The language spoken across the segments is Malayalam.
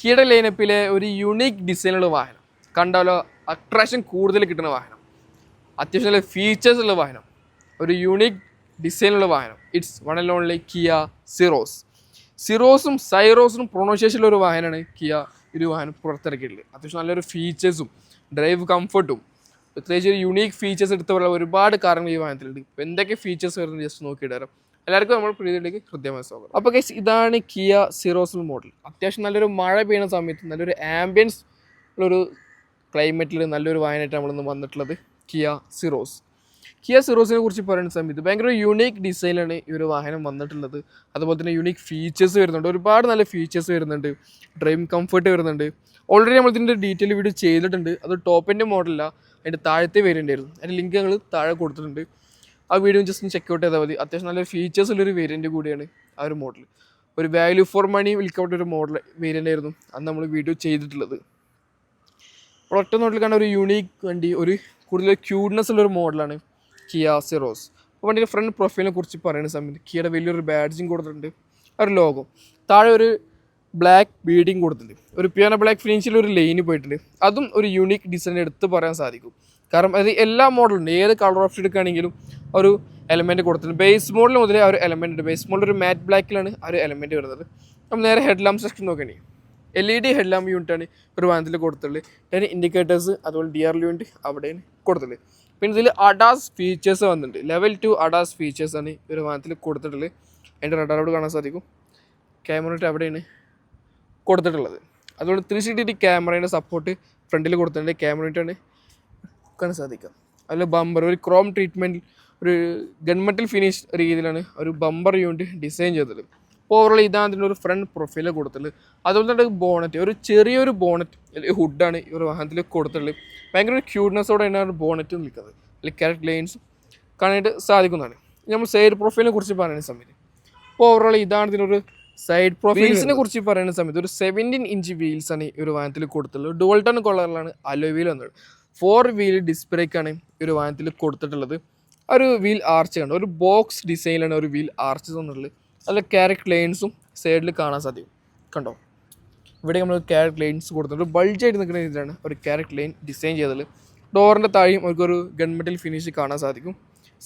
കിയുടെ ലൈനപ്പിലെ ഒരു യുണീക്ക് ഡിസൈനുള്ള വാഹനം. കണ്ടാലോ അട്രാക്ഷൻ കൂടുതൽ കിട്ടുന്ന വാഹനം. അത്യാവശ്യം നല്ല ഫീച്ചേഴ്സ് ഉള്ള വാഹനം. ഒരു യുണീക്ക് ഡിസൈനുള്ള വാഹനം. It's one and only Kia Syros സിറോസും സൈറോസും പ്രൊണൗൺസിയേഷനുള്ള ഒരു വാഹനമാണ് കിയ ഒരു വാഹനം പുറത്തിറക്കിയിട്ടുള്ളത്. അത്യാവശ്യം നല്ലൊരു ഫീച്ചേഴ്സും ഡ്രൈവ് കംഫർട്ടും പ്രത്യേകിച്ച് ഒരു യുണീക്ക് ഫീച്ചേഴ്സ് എടുത്തുള്ള ഒരുപാട് കാര്യങ്ങൾ ഈ വാഹനത്തിലുണ്ട്. ഇപ്പോൾ എന്തൊക്കെ ഫീച്ചേഴ്സ് വരുന്നത് ജസ്റ്റ് നോക്കിയിട്ട് തരാം എല്ലാവർക്കും നമ്മൾ പ്രീതിയിലേക്ക് ഹൃദ്യമായ സ്വാഗതം. അപ്പോൾ ഗൈസ് ഇതാണ് കിയ സീറോസിൽ മോഡൽ അത്യാവശ്യം നല്ലൊരു മഴ പെയ്യുന്ന സമയത്ത് നല്ലൊരു ആംബിയൻസ് ഉള്ളൊരു ക്ലൈമറ്റിൽ നല്ലൊരു വായനായിട്ട് നമ്മളിന്ന് വന്നിട്ടുള്ളത് കിയ സിറോസ്. കിയ സിറോസിനെ കുറിച്ച് പറയുന്ന സമയത്ത് ഭയങ്കര യുണീക്ക് ഡിസൈനാണ് ഈ ഒരു വാഹനം വന്നിട്ടുള്ളത്. അതുപോലെ തന്നെ യുണീക്ക് ഫീച്ചേഴ്സ് വരുന്നുണ്ട്. ഒരുപാട് നല്ല ഫീച്ചേഴ്സ് വരുന്നുണ്ട്. ഡ്രൈവിംഗ് കംഫർട്ട് വരുന്നുണ്ട്. ഓൾറെഡി നമ്മൾ ഇതിന്റെ ഡീറ്റെയിൽ വീഡിയോ ചെയ്തിട്ടുണ്ട്. അത് ടോപ്പിന്റെ മോഡലല്ല അതിന്റെ താഴത്തെ വേരിയന്റ് ആയിരുന്നു. അതിന്റെ ലിങ്ക് ഞങ്ങൾ താഴെ കൊടുത്തിട്ടുണ്ട്. ആ വീഡിയോ ജസ്റ്റ് ചെക്ക് ഔട്ട് ചെയ്താൽ മതി. അത്യാവശ്യം നല്ല ഫീച്ചേഴ്സ് ഉള്ളൊരു വേരിയന്റ് കൂടിയാണ് ആ ഒരു മോഡൽ ഒരു വാല്യൂ ഫോർ മണി വിൽക്കപ്പെട്ട ഒരു മോഡൽ വേരിയന്റ് ആയിരുന്നു അന്ന് നമ്മൾ വീഡിയോ ചെയ്തിട്ടുള്ളത്. അപ്പോൾ ഒറ്റ നോട്ടിൽ കണ്ട ഒരു യൂണീക്ക് വണ്ടി ഒരു കൂടുതൽ ക്യൂട്ട്നെസ് ഉള്ളൊരു മോഡലാണ് കിയ സിറോസ് അപ്പോൾ വണ്ടിയുടെ ഫ്രണ്ട് പ്രൊഫൈലിനെ കുറിച്ച് പറയുന്ന സമയത്ത് കിയുടെ വലിയൊരു ബാഡ്ജിങ് കൊടുത്തിട്ടുണ്ട്. ഒരു ലോഗോ താഴെ ഒരു ബ്ലാക്ക് ബീഡിങ് കൊടുത്തിട്ടുണ്ട്. ഒരു പിയാനോ ബ്ലാക്ക് ഫിനിഷിൽ ഒരു ലൈന് പോയിട്ടുണ്ട്. അതും ഒരു യൂണീക്ക് ഡിസൈൻ എടുത്ത് പറയാൻ സാധിക്കും. കാരണം അത് എല്ലാ മോഡലുണ്ട് ഏത് കളർ ഓപ്ഷൻ എടുക്കുകയാണെങ്കിലും ഒരു എലമെന്റ് കൊടുത്തിട്ടുണ്ട്. ബേസ് മോഡൽ മുതലേ ആ ഒരു എലമെന്റ് ഉണ്ട്. ബേസ് മോഡൽ ഒരു മാറ്റ് ബ്ലാക്കിലാണ് ആ ഒരു എലമെന്റ് വരുന്നത്. അപ്പം നേരെ ഹെഡ് ലാമ്പ് സെക്ഷൻ നോക്കണേ. L E D head lamp യൂണിറ്റാണ് ഒരു വാഹനത്തിൽ കൊടുത്തിട്ടുള്ളത്. അതിന് ഇൻഡിക്കേറ്റേഴ്സ് അതുപോലെ ഡി ആർ യൂണിറ്റ് അവിടെയാണ് കൊടുത്തുള്ളത് പിന്നെ ഇതിൽ അഡാസ് ഫീച്ചേഴ്സ് വന്നിട്ടുണ്ട്. ലെവൽ ടു അഡാസ് ഫീച്ചേഴ്സ് ആണ് ഒരു വാഹനത്തിൽ കൊടുത്തിട്ടുള്ളത്. എന്റെ റഡാർ അവിടെ കാണാൻ സാധിക്കും. ക്യാമറ യൂണിറ്റ് അവിടെയാണ് കൊടുത്തിട്ടുള്ളത്. അതുപോലെ ത്രീ സിക്സ്റ്റി ക്യാമറേന്റെ സപ്പോർട്ട് ഫ്രണ്ടിൽ കൊടുത്തിട്ടുണ്ട്. ക്യാമറ യൂണിറ്റാണ് സാധിക്കും അതിൽ ബമ്പർ ഒരു ക്രോം ട്രീറ്റ്മെന്റ് ഒരു ഗൺമെറ്റൽ ഫിനിഷ് രീതിയിലാണ് ഒരു ബമ്പർ യൂണിറ്റ് ഡിസൈൻ ചെയ്തത്. അപ്പോൾ ഓവറോൾ ഇതാണ് അതിന്റെ ഒരു ഫ്രണ്ട് പ്രൊഫൈൽ കൊടുത്തിട്ടുള്ളത്. അതുപോലെ തന്നെ ബോണറ്റ് ഒരു ചെറിയൊരു ബോണറ്റ് അല്ലെങ്കിൽ ഹുഡാണ് ഈ ഒരു വാഹനത്തിൽ കൊടുത്തിട്ടുള്ളത്. ഭയങ്കര ഒരു ക്യൂട്ട്നെസ്സോടെയാണ് തന്നെയാണ് ഒരു ബോണറ്റ് നിൽക്കുന്നത്. അല്ലെങ്കിൽ ക്യാരറ്റ് ലൈൻസ് കാണാനായിട്ട് സാധിക്കുന്നതാണ്. നമ്മൾ സൈഡ് പ്രൊഫൈലിനെ കുറിച്ച് പറയുന്ന സമയത്ത്. അപ്പോൾ ഓവറോൾ ഇതാണ് ഇതിനൊരു സൈഡ് പ്രൊഫൈൽസിനെ കുറിച്ച് പറയുന്ന സമയത്ത് ഒരു സെവന്റീൻ ഇഞ്ച് വീൽസാണ് ആണ് ഈ ഒരു വാഹനത്തിൽ കൊടുത്തിട്ടുള്ളത്. ഡുവൽ ടൺ കളറിലാണ് അലോ വീൽ വന്നത്. ഫോർ വീൽ ഡിസ്ബ്രേക്കാണ് ഈ ഒരു വാഹനത്തിൽ കൊടുത്തിട്ടുള്ളത്. ഒരു വീൽ ആർച്ച് കണ്ട് ഒരു ബോക്സ് ഡിസൈനിലാണ് ഒരു വീൽ ആർച്ച് തന്നിട്ടുള്ളത്. നല്ല ക്യാരറ്റ് ലൈൻസും സൈഡിൽ കാണാൻ സാധിക്കും കണ്ടോ? ഇവിടെ നമ്മൾ ക്യാരറ്റ് ലൈൻസ് കൊടുത്തിട്ടുണ്ട്. ബൾജായിട്ട് നിൽക്കുന്ന രീതിയിലാണ് ഒരു ക്യാരറ്റ് ലൈൻ ഡിസൈൻ ചെയ്തത്. ഡോറിന്റെ താഴെയും അവർക്കൊരു ഗൺമെറ്റൽ ഫിനിഷ് കാണാൻ സാധിക്കും.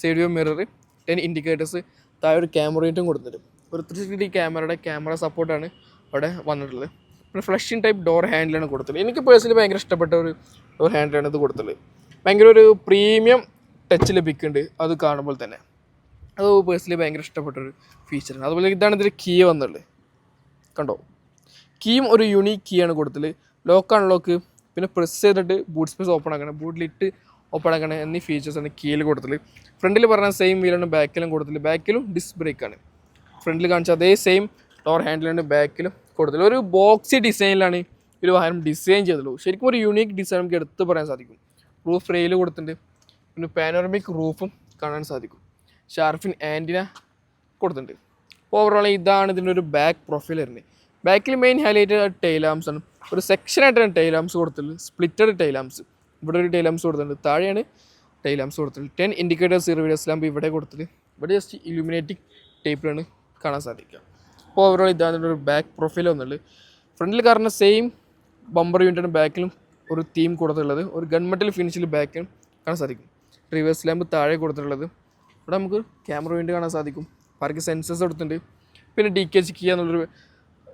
Side view mirror ten indicators താഴെ ഒരു ക്യാമറ യൂണിറ്റും കൊടുത്തിട്ടുണ്ട്. ഒരു ത്രീ സിക്സ്റ്റി ക്യാമറയുടെ ക്യാമറ സപ്പോർട്ടാണ് അവിടെ വന്നിട്ടുള്ളത്. പിന്നെ ഫ്ലഷിങ് ടൈപ്പ് ഡോർ ഹാൻഡിലാണ് കൊടുത്തത്. എനിക്ക് പേഴ്സണലി ഭയങ്കര ഇഷ്ടപ്പെട്ട ഒരു ഡോർ ഹാൻഡിലാണ് ഇത് കൊടുത്തത്. ഭയങ്കര ഒരു പ്രീമിയം ടച്ച് ലഭിക്കുന്നുണ്ട് അത് കാണുമ്പോൾ തന്നെ. അത് പേഴ്സണലി ഭയങ്കര ഇഷ്ടപ്പെട്ട ഒരു ഫീച്ചറാണ് അതുപോലെ ഇതാണ് ഇതിൽ കീ വന്നുള്ളത് കണ്ടോ? കീയും ഒരു യുണീക്ക് കീ ആണ് കൊടുത്തത്. ലോക്ക് അൺലോക്ക് പിന്നെ പ്രസ് ചെയ്തിട്ട് ബൂട്ട് സ്പേസ് ഓപ്പൺ ആക്കണം. ലിറ്റ് ഓപ്പൺ ആക്കണം എന്നീ ഫീച്ചേഴ്സാണ് കീയിൽ കൊടുത്തത്. ഫ്രണ്ടിൽ പറഞ്ഞ സെയിം വീലാണ് ബാക്കിലും കൊടുത്തത്. ബാക്കിലും ഡിസ്ക് ബ്രേക്കാണ് ഫ്രണ്ടിൽ കാണിച്ച അതേ സെയിം ഡോർ ഹാൻഡിലാണ് ബാക്കിലും കൊടുത്തത് ഒരു ബോക്സി ഡിസൈനിലാണ് ഒരു വാഹനം ഡിസൈൻ ചെയ്തുള്ളൂ ശരിക്കും ഒരു യുണീക്ക് ഡിസൈൻ നമുക്ക് എടുത്ത് പറയാൻ സാധിക്കും. റൂഫ് റെയിൽ കൊടുത്തിട്ടുണ്ട്. പിന്നെ പാനോറമിക് റൂഫും കാണാൻ സാധിക്കും. ഷാർഫിൻ ആന്റിന കൊടുത്തിട്ടുണ്ട്. ഓവറോൾ ഇതാണ് ഇതിന്റെ ഒരു ബാക്ക് പ്രൊഫൈൽ വരുന്നത്. ബാക്കിൽ മെയിൻ ഹൈലൈറ്റ് ടൈലാംസ് ആണ്. ഒരു സെക്ഷൻ സെക്ഷനായിട്ടാണ് ടൈലാംസ് കൊടുത്തിട്ടുള്ളത്. സ്പ്ലിറ്റഡ് ടൈലാംസ് ഇവിടെ ഒരു ടൈലാംസ് കൊടുത്തിട്ടുണ്ട്. താഴെയാണ് ടൈലാംസ് കൊടുത്തിട്ടുള്ളത്. ടെൻ ഇൻഡിക്കേറ്റേഴ്സ് വീഡിയോസ് ലാമ്പ് ഇവിടെ കൊടുത്തിട്ട്. ഇവിടെ ജസ്റ്റ് ഇലുമിനേറ്റിംഗ് ടൈപ്പിലാണ് കാണാൻ സാധിക്കുക. അപ്പോൾ ഓവറോൾ ഇതാണ് ഒരു ബാക്ക് പ്രൊഫൈൽ വന്നുള്ളത് ഫ്രണ്ടിൽ കാരണം സെയിം ബമ്പർ യൂണിറ്റാണ് ബാക്കിലും ഒരു തീം കൊടുത്തിട്ടുള്ളത്. ഒരു ഗൺമെറ്റൽ ഫിനിഷിൽ ബാക്കിലും കാണാൻ സാധിക്കും. റിവേഴ്സ് ലാമ്പ് താഴെ കൊടുത്തിട്ടുള്ളത്. ഇവിടെ നമുക്ക് ക്യാമറ യൂണിറ്റ് കാണാൻ സാധിക്കും. പാർക്ക് സെൻസേഴ്സ് കൊടുത്തിട്ടുണ്ട്. പിന്നെ ഡി കെ ജി കിയ എന്നുള്ളൊരു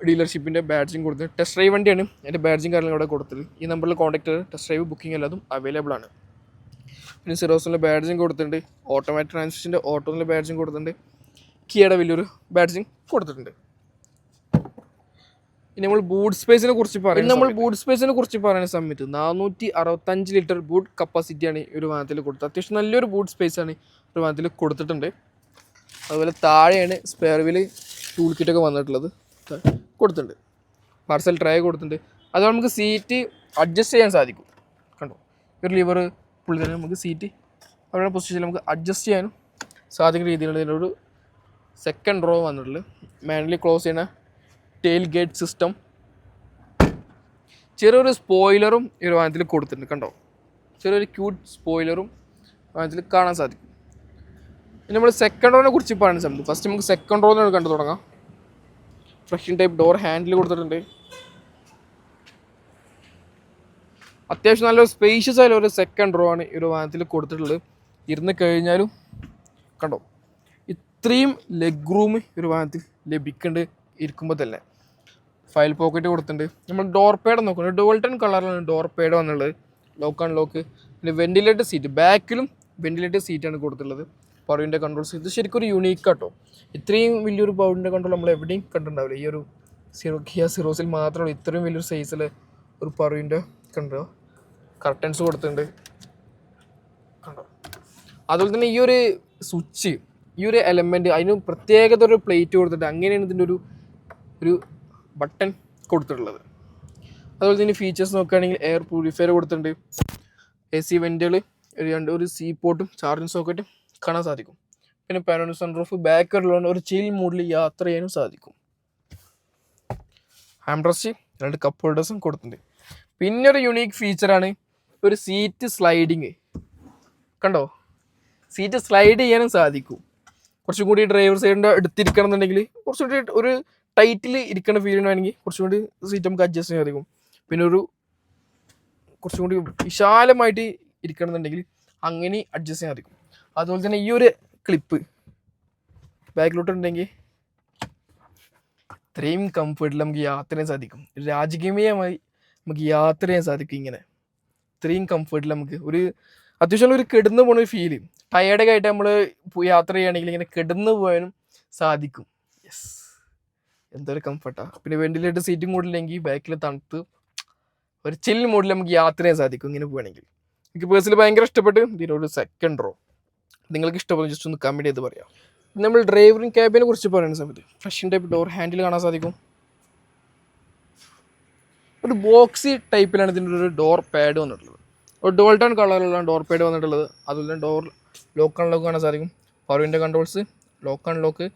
ഡീലർഷിപ്പിന്റെ ബാഡ്ജിങ് കൊടുത്തത് ടെസ്റ്റ് ഡ്രൈവ് വണ്ടിയാണ്. എന്റെ ബാഡ്ജിങ് കാര്യങ്ങൾ ഇവിടെ കൊടുത്തത് ഈ നമ്പറിൽ കോൺടാക്ട് ചെയ്ത് ടെസ്റ്റ് ഡ്രൈവ് ബുക്കിംഗ് എല്ലാതും അവൈലബിൾ ആണ്. പിന്നെ സിറോസിന്റെ ബാഡ്ജിങ് കൊടുത്തിട്ടുണ്ട്. ഓട്ടോമാറ്റിക് ട്രാൻസ്മിഷന്റെ ഓട്ടോന്റെ ബാഡ്ജിങ് കൊടുത്തിട്ടുണ്ട്. കിയയുടെ വലിയൊരു ബാഡ്ജിങ് കൊടുത്തിട്ടുണ്ട്. ഇനി നമ്മൾ ബൂട്ട് സ്പേസിനെ കുറിച്ച് പറയുന്നത് നമ്മൾ ബൂട്ട് സ്പേസിനെ കുറിച്ച് പറയുന്ന സമയത്ത് നാനൂറ്റി അറുപത്തഞ്ച് ലിറ്റർ ബൂട്ട് കപ്പാസിറ്റിയാണ് ഈ ഒരു വാഹനത്തിൽ കൊടുത്തത്. അത്യാവശ്യം നല്ലൊരു ബൂട്ട് സ്പേസ് ആണ് ഒരു വാഹനത്തിൽ കൊടുത്തിട്ടുണ്ട്. അതുപോലെ താഴെയാണ് സ്പെയർ വീൽ ടൂൾ കിറ്റൊക്കെ വന്നിട്ടുള്ളത്. കൊടുത്തിട്ടുണ്ട്. പാർസൽ ട്രേ കൊടുത്തിട്ടുണ്ട്. അത് നമുക്ക് സീറ്റ് അഡ്ജസ്റ്റ് ചെയ്യാൻ സാധിക്കും. കണ്ടോ? ഒരു ലിവർ പുള്ളി തന്നെ നമുക്ക് സീറ്റ് അവരുടെ പൊസിഷനിൽ നമുക്ക് അഡ്ജസ്റ്റ് ചെയ്യാനും സാധിക്കുന്ന രീതിയിലുള്ള ഒരു സെക്കൻഡ് റോ വന്നിട്ടുള്ളത്. മാനുവലി ക്ലോസ് ചെയ്യുന്ന ടെയിൽ ഗേറ്റ് സിസ്റ്റം ചെറിയൊരു സ്പോയിലറും ഈ വാഹനത്തിൽ കൊടുത്തിട്ടുണ്ട് കണ്ടോ? ചെറിയൊരു ക്യൂട്ട് സ്പോയിലറും വാഹനത്തിൽ കാണാൻ സാധിക്കും. ഇനി നമ്മൾ സെക്കൻഡ് റോനെ കുറിച്ച് പറയാൻ സമയത്ത് ഫസ്റ്റ് നമുക്ക് സെക്കൻഡ് റോന്ന് കണ്ടു തുടങ്ങാം. ഫ്രഷിൻ ടൈപ്പ് ഡോർ ഹാൻഡിൽ കൊടുത്തിട്ടുണ്ട്. അത്യാവശ്യം നല്ലൊരു സ്പേഷ്യസ് ആയാലും ഒരു സെക്കൻഡ് റോ ആണ് ഈ ഒരു വാഹനത്തിൽ കൊടുത്തിട്ടുള്ളത്. ഇരുന്ന് കഴിഞ്ഞാലും കണ്ടോ? ഇത്രയും ലെഗ് റൂം ഒരു വാഹനത്തിൽ ലഭിക്കേണ്ട ഇരിക്കുമ്പോൾ തന്നെ. ഫയൽ പോക്കറ്റ് കൊടുത്തിട്ടുണ്ട്. നമ്മൾ ഡോർ പേഡ് നോക്കുന്നത് ഡോൾട്ടൺ കളറിലാണ് ഡോർ പേഡ് വന്നുള്ളത് ലോക്ക് ആൻഡ് ലോക്ക് പിന്നെ വെന്റിലേറ്റർ സീറ്റ് ബാക്കിലും വെന്റിലേറ്റർ സീറ്റാണ് കൊടുത്തിട്ടുള്ളത്. പവറിന്റെ കൺട്രോൾസ് ഇത് ശരിക്കും ഒരു യുണീക്ക് കേട്ടോ ഇത്രയും വലിയൊരു പവറിന്റെ കൺട്രോൾ നമ്മൾ എവിടെയും കണ്ടിട്ടുണ്ടാവില്ല. ഈ ഒരു സീറോ കിയ സീറോസിൽ മാത്രമേ ഇത്രയും വലിയൊരു സൈസിൽ ഒരു പവറിന്റെ കണ്ടോ? കർട്ടൻസ് കൊടുത്തിട്ടുണ്ട്. കണ്ടോ? അതുപോലെ തന്നെ ഈ ഒരു സ്വിച്ച് ഈ ഒരു എലമെന്റ് അതിന് പ്രത്യേകത ഒരു പ്ലേറ്റ് കൊടുത്തിട്ട് അങ്ങനെയാണ് ഇതിന്റെ ഒരു ഒരു ബട്ടൺ കൊടുത്തിട്ടുള്ളത്. അതുപോലെ തന്നെ ഫീച്ചേഴ്സ് നോക്കുകയാണെങ്കിൽ എയർ പ്യൂരിഫയർ കൊടുത്തിട്ടുണ്ട്. എ സി വെന്റുകൾ രണ്ട് ഒരു സീ പോട്ടും ചാർജിങ് സോക്കറ്റും കാണാൻ സാധിക്കും. പിന്നെ പാനോണി സൺറൂഫ് ബാക്കറിലുള്ള ഒരു ചിൽ മൂഡിൽ യാത്ര ചെയ്യാനും സാധിക്കും. ഹാംഡ്രസ് രണ്ട് കപ്പ് ഹോൾഡേഴ്സും കൊടുത്തിട്ടുണ്ട്. പിന്നെ ഒരു യുണീക്ക് ഫീച്ചറാണ് ഒരു സീറ്റ് സ്ലൈഡിങ് കണ്ടോ? സീറ്റ് സ്ലൈഡ് ചെയ്യാനും സാധിക്കും. കുറച്ചും കൂടി ഡ്രൈവർ സൈഡിന്റെ എടുത്തിരിക്കണം എന്നുണ്ടെങ്കിൽ കുറച്ചും കൂടി ഒരു ടൈറ്റിൽ ഇരിക്കുന്ന ഫീൽ വേണമെങ്കിൽ കുറച്ചും കൂടി സീറ്റ് നമുക്ക് അഡ്ജസ്റ്റ് ചെയ്യാൻ അധികം പിന്നെ ഒരു കുറച്ചും കൂടി വിശാലമായിട്ട് ഇരിക്കണമെന്നുണ്ടെങ്കിൽ അങ്ങനെ അഡ്ജസ്റ്റ് ചെയ്യാൻ അധികം അതുപോലെ തന്നെ ഈ ഒരു ക്ലിപ്പ് ബാക്കിലോട്ടുണ്ടെങ്കിൽ ഇത്രയും കംഫർട്ടിൽ നമുക്ക് യാത്ര ചെയ്യാൻ സാധിക്കും. രാജകീയമായി നമുക്ക് യാത്ര ചെയ്യാൻ സാധിക്കും ഇങ്ങനെ. ഇത്രയും കംഫർട്ടിൽ നമുക്ക് ഒരു അത്യാവശ്യം ഒരു കിടന്നു പോണ ഒരു ഫീൽ ടയേർഡൊക്കെ ആയിട്ട് നമ്മൾ യാത്ര ചെയ്യുകയാണെങ്കിൽ ഇങ്ങനെ കിടന്നു പോകാനും സാധിക്കും. യെസ് എന്തൊരു കംഫർട്ടാ പിന്നെ വെന്റിലേറ്റർ സീറ്റും കൂടില്ലെങ്കിൽ ബാക്കിൽ തണുത്ത് ഒരു ചിൽ മൂഡിൽ നമുക്ക് യാത്ര ചെയ്യാൻ സാധിക്കും ഇങ്ങനെ പോവുകയാണെങ്കിൽ എനിക്ക് പേഴ്സണലി ഭയങ്കര ഇഷ്ടപ്പെട്ട് ഇതിനൊരു സെക്കൻഡ് റോ നിങ്ങൾക്ക് ഇഷ്ടപ്പെടുന്ന ജസ്റ്റ് ഒന്ന് കമന്റ് ചെയ്ത് പറയാം. നമ്മൾ ഡ്രൈവറിങ് ക്യാബിനെ കുറിച്ച് പറയുന്ന സമയത്ത് ഫ്രഷൻ ടൈപ്പ് ഡോർ ഹാൻഡിൽ കാണാൻ സാധിക്കും. ഒരു ബോക്സി ടൈപ്പിലാണ് ഇതിന്റെ ഒരു ഡോർ പാഡ് വന്നിട്ടുള്ളത്. ഒരു ഡോൾട്ടൺ കളറിലുള്ള ഡോർ പാഡ് വന്നിട്ടുള്ളത്. അതുപോലെ തന്നെ ഡോർ ലോക്ക് ആൺ ലോക്ക് കാണാൻ സാധിക്കും. Power window controls lock unlock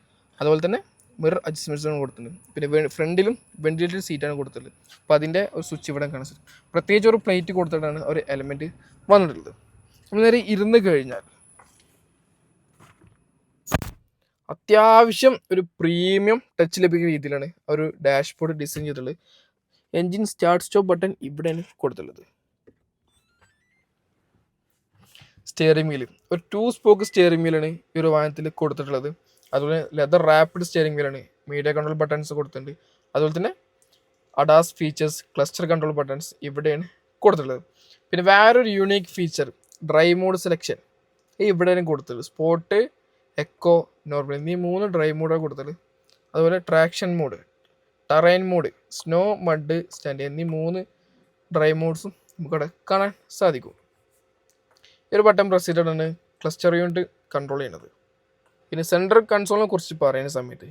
അതുപോലെ തന്നെ മിറർ അഡ്ജസ്റ്റ്മെന്റ്സാണ് കൊടുത്തിട്ടുണ്ട് പിന്നെ ഫ്രണ്ടിലും വെന്റിലേറ്റർ സീറ്റാണ് കൊടുത്തിട്ടുള്ളത് അപ്പോൾ അതിന്റെ ഒരു സ്വിച്ച് ഇവിടെ കാണാൻ സാധിക്കും പ്രത്യേകിച്ച് ഒരു പ്ലേറ്റ് കൊടുത്തിട്ടാണ് ഒരു എലമെന്റ് വന്നിട്ടുള്ളത്. നമ്മൾ നേരെ ഇരുന്ന് കഴിഞ്ഞാൽ അത്യാവശ്യം ഒരു പ്രീമിയം ടച്ച് ലഭിക്കുന്ന രീതിയിലാണ് ഒരു ഡാഷ്ബോർഡ് ഡിസൈൻ ചെയ്തിട്ടുള്ളത്. എൻജിൻ സ്റ്റാർട്ട് സ്റ്റോപ്പ് ബട്ടൺ ഇവിടെയാണ് കൊടുത്തിട്ടുള്ളത്. സ്റ്റിയറിംഗ് വീൽ ഒരു ടു സ്പോക്ക് സ്റ്റിയറിംഗ് വീലാണ് ഈ ഒരു വാഹനത്തിൽ കൊടുത്തിട്ടുള്ളത്. അതുപോലെ ലെതർ റാപ്പിഡ് സ്റ്റിയറിംഗ് വീലാണ് മീഡിയ കൺട്രോൾ ബട്ടൺസ് കൊടുത്തിട്ടുണ്ട്. അതുപോലെ തന്നെ ADAS features cluster control buttons ഇവിടെയാണ് കൊടുത്തിട്ടുള്ളത്. പിന്നെ വേറൊരു unique feature drive mode selection ഇവിടെയാണ് കൊടുത്തത് സ്പോട്ട് എക്കോ നോർമൽ എന്നീ മൂന്ന് ഡ്രൈ മോഡാണ് കൊടുത്തത് അതുപോലെ traction mode terrain mode snow mud stand എന്നീ മൂന്ന് ഡ്രൈ മോഡ്സും നമുക്കവിടെ കാണാൻ സാധിക്കും. ഈ ഒരു ബട്ടൺ പ്രസ് ചെയ്തിട്ടാണ് ക്ലസ്റ്റർ യൂണിറ്റ് കൺട്രോൾ ചെയ്യുന്നത്. പിന്നെ സെൻട്രൽ കൺസോളിനെ കുറിച്ച് പറയുന്ന സമയത്ത്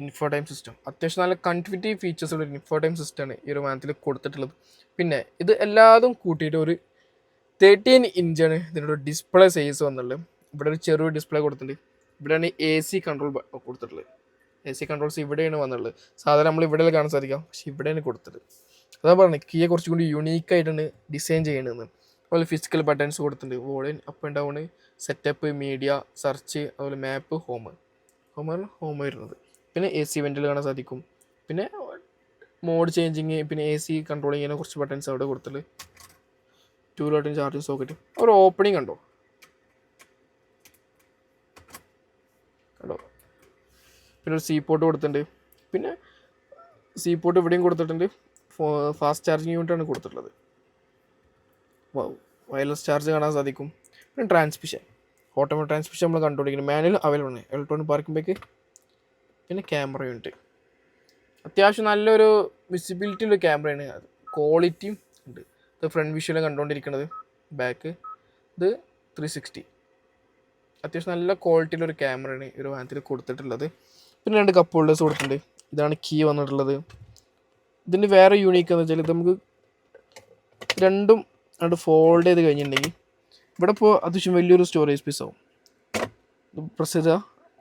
ഇൻഫോടൈം സിസ്റ്റം അത്യാവശ്യം നല്ല കൺഫിറ്റി ഫീച്ചേഴ്സ് ഉള്ള ഒരു ഇൻഫോടൈം സിസ്റ്റമാണ് ഈ ഒരു മാനത്തിൽ കൊടുത്തിട്ടുള്ളത്. പിന്നെ ഇത് എല്ലാതും കൂട്ടിയിട്ട് ഒരു തേർട്ടീൻ ഇഞ്ചാണ് ഇതിനൊരു ഡിസ്പ്ലേ സൈസ് വന്നുള്ളത് ഇവിടെ ഒരു ചെറിയ ഡിസ്പ്ലേ കൊടുത്തിട്ടുണ്ട്. ഇവിടെയാണ് എ സി കൺട്രോൾ കൊടുത്തിട്ടുള്ളത്. എ സി കൺട്രോൾസ് ഇവിടെയാണ് വന്നുള്ളത് സാധാരണ നമ്മൾ ഇവിടെ കാണാൻ സാധിക്കാം പക്ഷേ ഇവിടെയാണ് കൊടുത്തത്. അതാ പറഞ്ഞത് കീയെ കുറച്ചും കൂടി യുണീക്കായിട്ടാണ് ഡിസൈൻ ചെയ്യണമെന്ന് അതുപോലെ ഫിസിക്കൽ ബട്ടൺസ് കൊടുത്തിട്ടുണ്ട്. Volume up and down setup media search അതുപോലെ മാപ്പ് ഹോം ഹോമാണ് ഹോം വരുന്നത്. പിന്നെ എ സി വെന്റിൽ കാണാൻ സാധിക്കും. പിന്നെ മോഡ് ചേഞ്ചിങ് പിന്നെ എ സി കൺട്രോളിങ് ചെയ്യുന്ന കുറച്ച് ബട്ടൺസ് അവിടെ കൊടുത്തിട്ടുണ്ട്. ടൂ ബട്ടൺ ചാർജിങ് സോക്കറ്റ് ഒരു ഓപ്പണിങ് കണ്ടോ? കണ്ടോ? പിന്നെ ഒരു സീ പോട്ട് കൊടുത്തിട്ടുണ്ട്. പിന്നെ സീ പോട്ട് ഇവിടെയും കൊടുത്തിട്ടുണ്ട്. ഫാസ്റ്റ് ചാർജിങ് യൂണിറ്റാണ് കൊടുത്തിട്ടുള്ളത്. വയർലെസ് ചാർജ് കാണാൻ സാധിക്കും. പിന്നെ ട്രാൻസ്മിഷൻ ഓട്ടോമാറ്റിക് ട്രാൻസ്മിഷൻ നമ്മൾ കണ്ടുപിടിക്കുന്നത് മാനുവൽ അവൈലബിൾ ആണ്. ഇലക്ട്രോണിക് പാർക്കിംഗ് പിന്നെ ക്യാമറ യൂണിറ്റ് അത്യാവശ്യം നല്ലൊരു വിസിബിലിറ്റി ഉള്ള ക്യാമറയാണ് ക്വാളിറ്റിയും ഉണ്ട്. ഇത് ഫ്രണ്ട് വിഷ്വലും കണ്ടുകൊണ്ടിരിക്കുന്നത് ബാക്ക് ഇത് ത്രീ സിക്സ്റ്റി അത്യാവശ്യം നല്ല ക്വാളിറ്റിയിലൊരു ക്യാമറയാണ് ഈ ഒരു വാനത്തിൽ കൊടുത്തിട്ടുള്ളത്. പിന്നെ രണ്ട് കപ്പ് ഹോൾഡേഴ്സ് കൊടുത്തിട്ടുണ്ട്. ഇതാണ് കീ വന്നിട്ടുള്ളത്. ഇതിന്റെ വേറെ യൂണീക്ക് എന്ന് വെച്ചാൽ ഇത് നമുക്ക് രണ്ടും രണ്ട് ഫോൾഡ് ചെയ്ത് കഴിഞ്ഞിട്ടുണ്ടെങ്കിൽ ഇവിടെ ഇപ്പോൾ അത്യാവശ്യം വലിയൊരു സ്റ്റോറേജ് പീസ് ആവും. പ്രസ് ചെയ്ത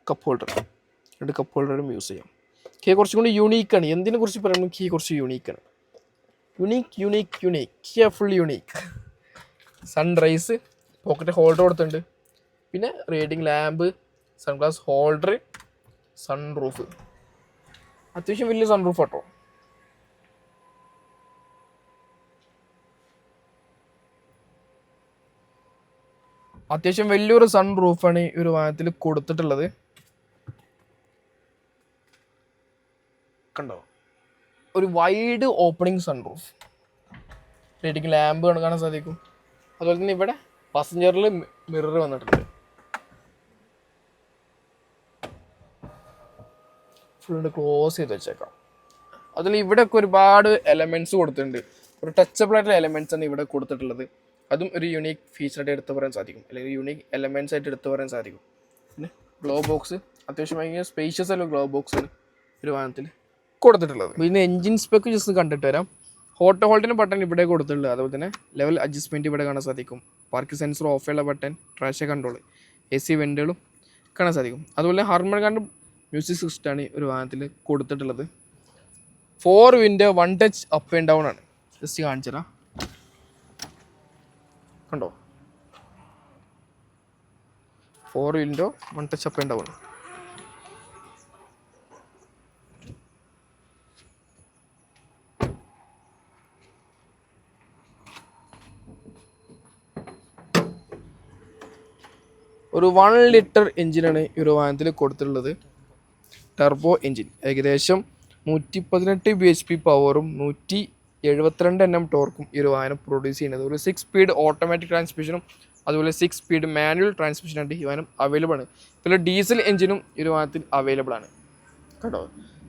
കപ്പ് ഹോൾഡർ രണ്ട് കപ്പ് ഹോൾഡറും യൂസ് ചെയ്യാം. കീ കുറച്ചും കൂടി യുണീക്കാണ് എന്തിനെ കുറിച്ച് പറയുമ്പോൾ കീ കുറച്ച് യുണീക്കാണ് unique unique unique key full unique sunrise pocket holder കൊടുത്തിട്ടുണ്ട്. പിന്നെ reading lamp sunglass holder sun roof അത്യാവശ്യം വലിയ സൺ റൂഫ് കേട്ടോ അത്യാവശ്യം വലിയൊരു സൺ റൂഫാണ് ഈ ഒരു വാഹനത്തിൽ കൊടുത്തിട്ടുള്ളത്. കണ്ടോ? ഒരു wide opening sun roof reading lamp കാണാൻ സാധിക്കും. അതുപോലെ തന്നെ ഇവിടെ പാസഞ്ചറിൽ മിറർ വന്നിട്ടുണ്ട്. ഫുള്ള് ക്ലോസ് ചെയ്ത് വെച്ചേക്കാം. അതിൽ ഇവിടെയൊക്കെ ഒരുപാട് എലമെന്റ്സ് കൊടുത്തിട്ടുണ്ട്. ഒരു ടച്ചബിൾ ആയിട്ടുള്ള എലമെന്റ്സ് ആണ് ഇവിടെ കൊടുത്തിട്ടുള്ളത്. അതും ഒരു യുണീക്ക് ഫീച്ചറായിട്ട് എടുത്തു പറയാൻ സാധിക്കും. അല്ലെങ്കിൽ യുണീക്ക് എലമെൻസ് ആയിട്ട് എടുത്തു പറയാൻ സാധിക്കും. പിന്നെ ഗ്ലോ ബോക്സ് അത്യാവശ്യം ഭയങ്കര സ്പേഷ്യസ് അല്ല ഗ്ലോ ബോക്സ് ഒരു വാഹനത്തിൽ കൊടുത്തിട്ടുള്ളത്. പിന്നെ എഞ്ചിൻ സ്പെക്ക് ജസ്റ്റ് കണ്ടിട്ട് വരാം. ഹോട്ടോ ഹോൾഡിന് ബട്ടൺ ഇവിടെ കൊടുത്തിട്ടുള്ളത്. അതുപോലെ തന്നെ ലെവൽ അഡ്ജസ്റ്റ്മെന്റ് ഇവിടെ കാണാൻ സാധിക്കും. പാർക്ക് സെൻസർ ഓഫ് ഉള്ള button trash control A C വെന്റുകളും കാണാൻ സാധിക്കും. അതുപോലെ ഹാർമൺ കാണ്ട് മ്യൂസിക് സിസ്റ്റമാണ് ഈ ഒരു വാഹനത്തിൽ കൊടുത്തിട്ടുള്ളത്. Four window one touch up and down ആണ്. ജസ്റ്റ് കാണിച്ചുതരാം. കണ്ടോ ഫോർ വീലിന്റെ വൺ ടച്ച് അപ്പ് ഉണ്ടാവും ഒരു വൺ ലിറ്റർ എഞ്ചിനാണ് ഈ ഒരു വാഹനത്തിൽ കൊടുത്തിട്ടുള്ളത്. ടർബോ എഞ്ചിൻ ഏകദേശം നൂറ്റി പതിനെട്ട് ബി എച്ച് പി പവറും നൂറ്റി എഴുപത്തിരണ്ട് എൻ എം ടോർക്കും ഈ ഒരു വാഹനം പ്രൊഡ്യൂസ് ചെയ്യുന്നത്. ഒരു സിക്സ് സ്പീഡ് ഓട്ടോമാറ്റിക് ട്രാൻസ്മിഷനും അതുപോലെ സിക്സ് സ്പീഡ് മാനുവൽ ട്രാൻസ്മിഷനായിട്ട് ഈ വാഹനം അവൈലബിൾ ആണ്. പിന്നെ ഡീസൽ എഞ്ചിനും ഈ ഒരു വാഹനത്തിൽ അവൈലബിൾ ആണ്. കേട്ടോ?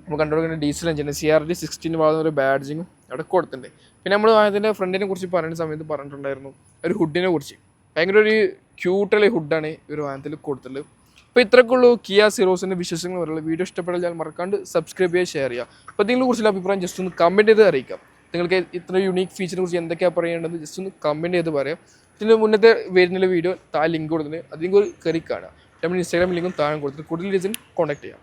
നമ്മൾ കണ്ടുകൊടുക്കുന്ന diesel engine C R D sixteen പറയുന്ന ഒരു ബാഡ്ജിങ്ങും അവിടെ കൊടുത്തിട്ടുണ്ട്. പിന്നെ നമ്മൾ വാഹനത്തിന്റെ ഫ്രണ്ടിനെ കുറിച്ച് പറയുന്ന സമയത്ത് പറഞ്ഞിട്ടുണ്ടായിരുന്നു ഒരു ഹുഡിനെ കുറിച്ച്. ഭയങ്കര ഒരു ക്യൂട്ടുള്ള ഹുഡാണ് ഈ ഒരു വാഹനത്തിൽ കൊടുത്തിട്ടുള്ളത്. അപ്പോൾ ഇത്രക്കുള്ളൂ കിയ സീറോസിന്റെ വിശേഷങ്ങൾ പറയുള്ളൂ വീഡിയോ ഇഷ്ടപ്പെട്ടാൽ ഞാൻ മറക്കാണ്ട് സബ്സ്ക്രൈബ് ചെയ്യുക ഷെയർ ചെയ്യുക. അപ്പോൾ ഇതിനെ കുറിച്ചുള്ള അഭിപ്രായം ജസ്റ്റ് ഒന്ന് കമന്റ് ചെയ്ത് അറിയിക്കാം നിങ്ങൾക്ക് ഇത്ര യുണീക്ക് ഫീച്ചറിനെ കുറിച്ച് എന്തൊക്കെയാണ് പറയേണ്ടത്? ജസ്റ്റ് ഒന്ന് കമന്റ് ചെയ്ത് പറയാം. ഇതിന് മുന്നത്തെ വരുന്ന വീഡിയോ താഴെ ലിങ്ക് കൊടുത്തിട്ടുണ്ട്. ഒരു കയറി കാണാം. നമ്മൾ ഇൻസ്റ്റാഗ്രാം ലിങ്കും താഴെ കൊടുത്തിട്ട് കൂടുതൽ ഡീറ്റെയിൽസ് കോൺടാക്ട് ചെയ്യാം.